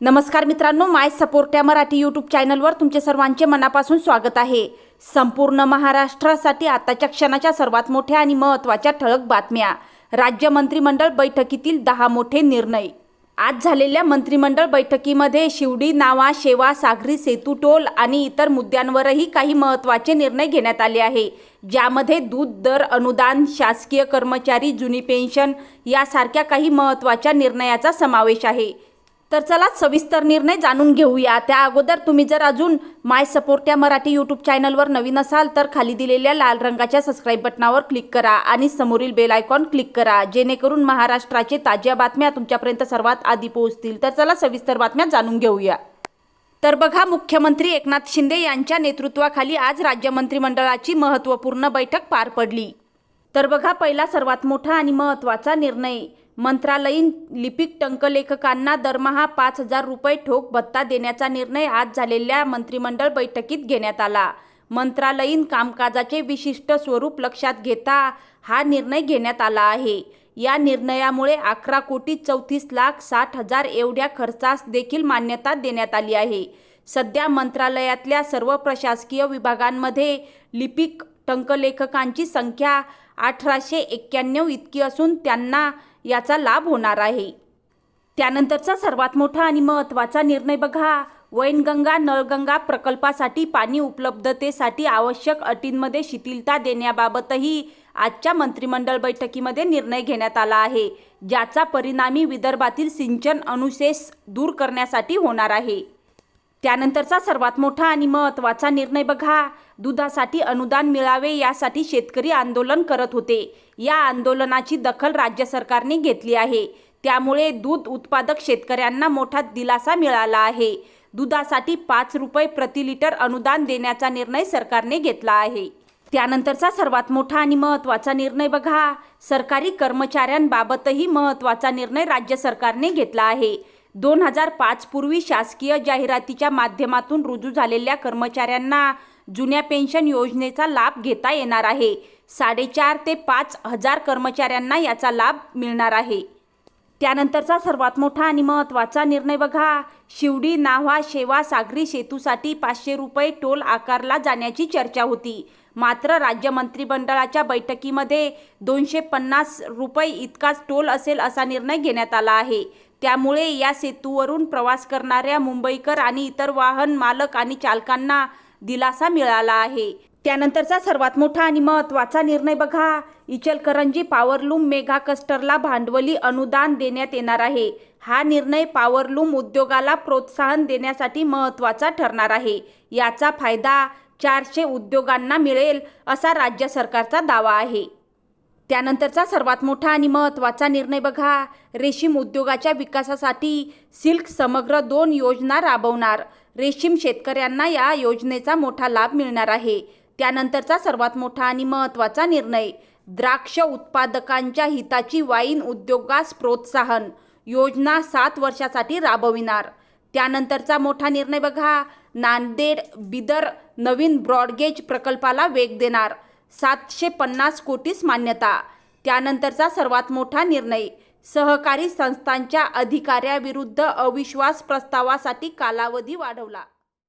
नमस्कार मित्रांनो माय सपोर्ट या मराठी यूट्यूब चॅनलवर तुमचे सर्वांचे मनापासून स्वागत आहे. संपूर्ण महाराष्ट्रासाठी आताच्या क्षणाच्या सर्वात मोठ्या आणि महत्त्वाच्या ठळक बातम्या. राज्य मंत्रिमंडळ बैठकीतील दहा मोठे निर्णय. आज झालेल्या मंत्रिमंडळ बैठकीमध्ये शिवडी नावा शेवा सागरी सेतू टोल आणि इतर मुद्द्यांवरही काही महत्त्वाचे निर्णय घेण्यात आले आहे. ज्यामध्ये दूध दर अनुदान शासकीय कर्मचारी जुनी पेन्शन यासारख्या काही महत्त्वाच्या निर्णयाचा समावेश आहे. तर चला सविस्तर निर्णय जाणून घेऊया. त्या अगोदर तुम्ही जर अजून माय सपोर्ट या मराठी यूट्यूब चॅनलवर नवीन असाल तर खाली दिलेल्या लाल रंगाच्या सबस्क्राईब बटनावर क्लिक करा आणि समोरील बेल आयकॉन क्लिक करा. जेणेकरून महाराष्ट्राचे ताज्या बातम्या तुमच्यापर्यंत सर्वात आधी पोहोचतील. तर चला सविस्तर बातम्या जाणून घेऊया. तर बघा मुख्यमंत्री एकनाथ शिंदे यांच्या नेतृत्वाखाली आज राज्य मंत्रिमंडळाची महत्त्वपूर्ण बैठक पार पडली. तर बघा पहिला सर्वात मोठा आणि महत्त्वाचा निर्णय. मंत्रालयीन लिपिक टंकलेखकांना दरमहा पाच हजार रुपये ठोक भत्ता देण्याचा निर्णय आज झालेल्या मंत्रिमंडळ बैठकीत घेण्यात आला. मंत्रालयीन कामकाजाचे विशिष्ट स्वरूप लक्षात घेता हा निर्णय घेण्यात आला आहे. या निर्णयामुळे अकरा कोटी चौतीस लाख साठ हजार एवढ्या खर्चास देखील मान्यता देण्यात आली आहे. सध्या मंत्रालयातल्या सर्व प्रशासकीय विभागांमध्ये लिपिक टंकलेखकांची संख्या अठराशे एक्क्याण्णव इतकी असून त्यांना याचा लाभ होणार आहे. त्यानंतरचा सर्वात मोठा आणि महत्त्वाचा निर्णय बघा. वैनगंगा नळगंगा प्रकल्पासाठी पाणी उपलब्धतेसाठी आवश्यक अटींमध्ये शिथिलता देण्याबाबतही आजच्या मंत्रिमंडळ बैठकीमध्ये निर्णय घेण्यात आला आहे ज्याचा परिणामी विदर्भातील सिंचन अनुशेष दूर करण्यासाठी होणार आहे. त्यानंतरचा सर्वात मोठा आणि महत्त्वाचा निर्णय बघा. दुधासाठी अनुदान मिळावे यासाठी शेतकरी आंदोलन करत होते. या आंदोलनाची दखल राज्य सरकारने घेतली आहे. त्यामुळे दूध उत्पादक शेतकऱ्यांना मोठा दिलासा मिळाला आहे. दुधासाठी पाच रुपये प्रति लिटर अनुदान देण्याचा निर्णय सरकारने घेतला आहे. त्यानंतरचा सर्वात मोठा आणि महत्त्वाचा निर्णय बघा. सरकारी कर्मचाऱ्यांबाबतही महत्त्वाचा निर्णय राज्य सरकारने घेतला आहे. दोन हजार पाच पूर्वी शासकीय जाहिरातीच्या माध्यमातून रुजू झालेल्या कर्मचाऱ्यांना जुन्या पेन्शन योजनेचा लाभ घेता येणार आहे. साडेचार ते पाच हजार कर्मचाऱ्यांना याचा लाभ मिळणार आहे. त्यानंतरचा सर्वात मोठा आणि महत्त्वाचा निर्णय बघा. शिवडी नाव्हा शेवा सागरी सेतूसाठी पाचशे रुपये टोल आकारला जाण्याची चर्चा होती. मात्र राज्य मंत्रिमंडळाच्या बैठकीमध्ये दोनशे पन्नास रुपये इतकाच टोल असेल असा निर्णय घेण्यात आला आहे. त्यामुळे या सेतूवरून प्रवास करणाऱ्या मुंबईकर आणि इतर वाहन मालक आणि चालकांना दिलासा मिळाला आहे. त्यानंतरचा सर्वात मोठा आणि महत्त्वाचा निर्णय बघा. इचलकरंजी पॉवरलूम मेगा कस्टरला भांडवली अनुदान देण्यात येणार आहे. हा निर्णय पॉवरलूम उद्योगाला प्रोत्साहन देण्यासाठी महत्त्वाचा ठरणार आहे. याचा फायदा चारशे उद्योगांना मिळेल असा राज्य सरकारचा दावा आहे. त्यानंतरचा सर्वात मोठा आणि महत्त्वाचा निर्णय बघा. रेशीम उद्योगाच्या विकासासाठी सिल्क समग्र दोन योजना राबवणार. रेशीम शेतकऱ्यांना या योजनेचा मोठा लाभ मिळणार आहे. त्यानंतरचा सर्वात मोठा आणि महत्त्वाचा निर्णय द्राक्ष उत्पादकांच्या हिताची वाईन उद्योगास प्रोत्साहन योजना सात वर्षासाठी राबविणार. त्यानंतरचा मोठा निर्णय बघा. नांदेड बिदर नवीन ब्रॉडगेज प्रकल्पाला वेग देणार. सातशे पन्नास कोटीस मान्यता. त्यानंतरचा सर्वात मोठा निर्णय सहकारी संस्थांच्या अधिकाऱ्याविरुद्ध अविश्वास प्रस्तावासाठी कालावधी वाढवला.